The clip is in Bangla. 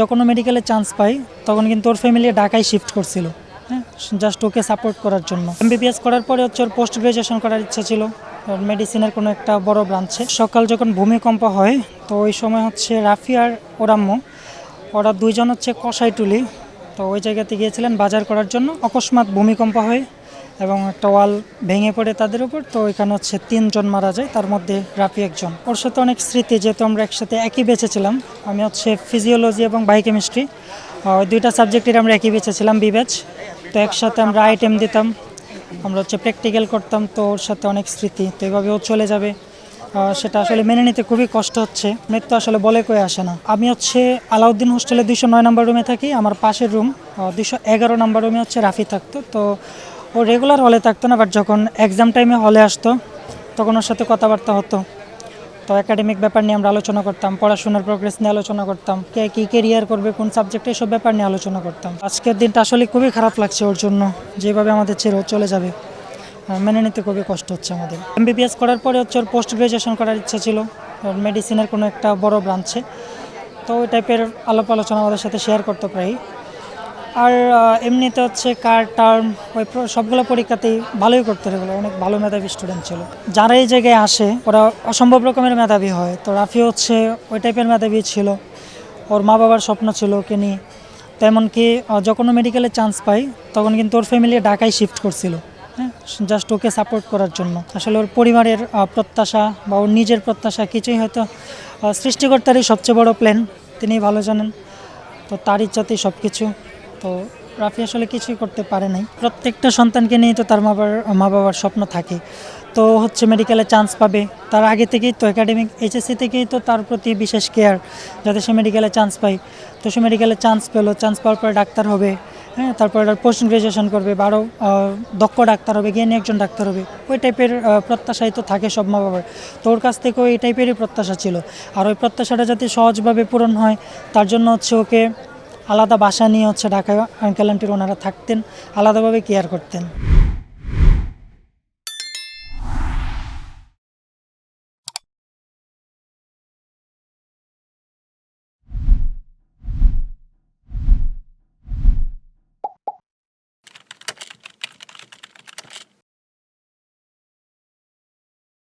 যখন মেডিকেলে চান্স পাই, তখন কিন্তু ওর ফ্যামিলি ঢাকায় শিফট করছিল। হ্যাঁ জাস্ট ওকে সাপোর্ট করার জন্য। এমবিবিএস করার পরে হচ্ছে ওর পোস্ট গ্রাজুয়েশন করার ইচ্ছা ছিল। মেডিসিনের কোনো একটা বড় ব্রাঞ্চে সকাল যখন ভূমিকম্প হয়, তো ওই সময় হচ্ছে রাফি আর ওরাম্মু ওরা দুইজন হচ্ছে কষাইটুলি তো ওই জায়গাতে গিয়েছিলেন বাজার করার জন্য। অকস্মাৎ ভূমিকম্প হয়। এবং একটা ওয়াল ভেঙে পড়ে তাদের উপর, তো এখানে হচ্ছে তিনজন মারা যায়, তার মধ্যে রাফি একজন। ওর সাথে অনেক স্মৃতি, যেহেতু আমরা একসাথে একই বেঁচে ছিলাম, আমি হচ্ছে ফিজিওলজি এবং বায়োকেমিস্ট্রি ওই দুইটা সাবজেক্টের আমরা একই বেঁচে ছিলাম বিবেচ তো একসাথে আমরা আইটেম দিতাম, আমরা হচ্ছে প্র্যাকটিক্যাল করতাম, তো ওর সাথে অনেক স্মৃতি, তো এইভাবে ও চলে যাবে। সেটা আসলে মেনে নিতে খুবই কষ্ট হচ্ছে, মৃত্যু আসলে বলে কয়ে আসে না। আমি হচ্ছে আলাউদ্দিন হোস্টেলে দুইশো নয় নম্বর রুমে থাকি, আমার পাশের রুম দুইশো এগারো নম্বর রুমে হচ্ছে রাফি থাকতো, তো ও রেগুলার হলে থাকতো না বাট যখন এক্সাম টাইমে হলে আসতো, তখন ওর সাথে কথাবার্তা হতো। তো একাডেমিক ব্যাপার নিয়ে আমরা আলোচনা করতাম, পড়াশোনার প্রোগ্রেস নিয়ে আলোচনা করতাম, কে কী কেরিয়ার করবে, কোন সাবজেক্টে এসব ব্যাপার নিয়ে আলোচনা করতাম। আজকের দিনটা আসলে খুবই খারাপ লাগছে ওর জন্য, যেভাবে আমাদের ছেড়ে চলে যাবে। মেনে নিতে খুবই কষ্ট হচ্ছে আমাদের। এমবিবিএস করার পরে হচ্ছে ওর পোস্ট গ্রাজুয়েশন করার ইচ্ছা ছিল, ওর মেডিসিনের কোনো একটা বড় ব্রাঞ্চে তো ওই টাইপের আলাপ আলোচনা আমাদের সাথে শেয়ার করতে প্রায় আর এমনিতে হচ্ছে কার টার্ম ওই সবগুলো পরীক্ষাতেই ভালোই করতে রেগুলো অনেক ভালো মেধাবী স্টুডেন্ট ছিল। যারা এই জায়গায় আসে ওরা অসম্ভব রকমের মেধাবী হয়। তো রাফি হচ্ছে ওই টাইপের মেধাবী ছিল। ওর মা বাবার স্বপ্ন ছিল ওকে নিয়ে। তো এমনকি আহ, যখন মেডিকেলে চান্স পাই তখন কিন্তু ওর ফ্যামিলি ঢাকায় শিফট করছিল। হ্যাঁ জাস্ট ওকে সাপোর্ট করার জন্য। আসলে ওর পরিবারের প্রত্যাশা বা ওর নিজের প্রত্যাশা কিছুই হয়তো সৃষ্টিকর্তারই সবচেয়ে বড় প্ল্যান তিনি ভালো জানেন। তো তার ইচ্ছাতেই সব কিছু তো রাফি আসলে কিছুই করতে পারে নাই। প্রত্যেকটা সন্তানকে নিয়ে তো তার মা বাবার মা বাবার স্বপ্ন থাকে। তো হচ্ছে মেডিকেলে চান্স পাবে। তার আগে থেকেই তো একাডেমিক এইচএসসি থেকেই তো তার প্রতি বিশেষ কেয়ার যাতে সে মেডিকেলে চান্স পায়। তো সে মেডিকেলে চান্স পেল চান্স পাওয়ার পরে ডাক্তার হবে। হ্যাঁ তারপর পোস্ট গ্রাজুয়েশন করবে বা আরও দক্ষ ডাক্তার হবে, জ্ঞানী একজন ডাক্তার হবে। ওই টাইপের প্রত্যাশাই তো থাকে সব মা বাবার তো ওর কাছ থেকেও এই টাইপেরই প্রত্যাশা ছিল। আর ওই প্রত্যাশাটা যাতে সহজভাবে পূরণ হয়, তার জন্য হচ্ছে ওকে আলাদা বাসা নিয়ে হচ্ছে ঢাকায় আঙ্কেল আন্টির ওনারা থাকতেন আলাদাভাবে কেয়ার করতেন।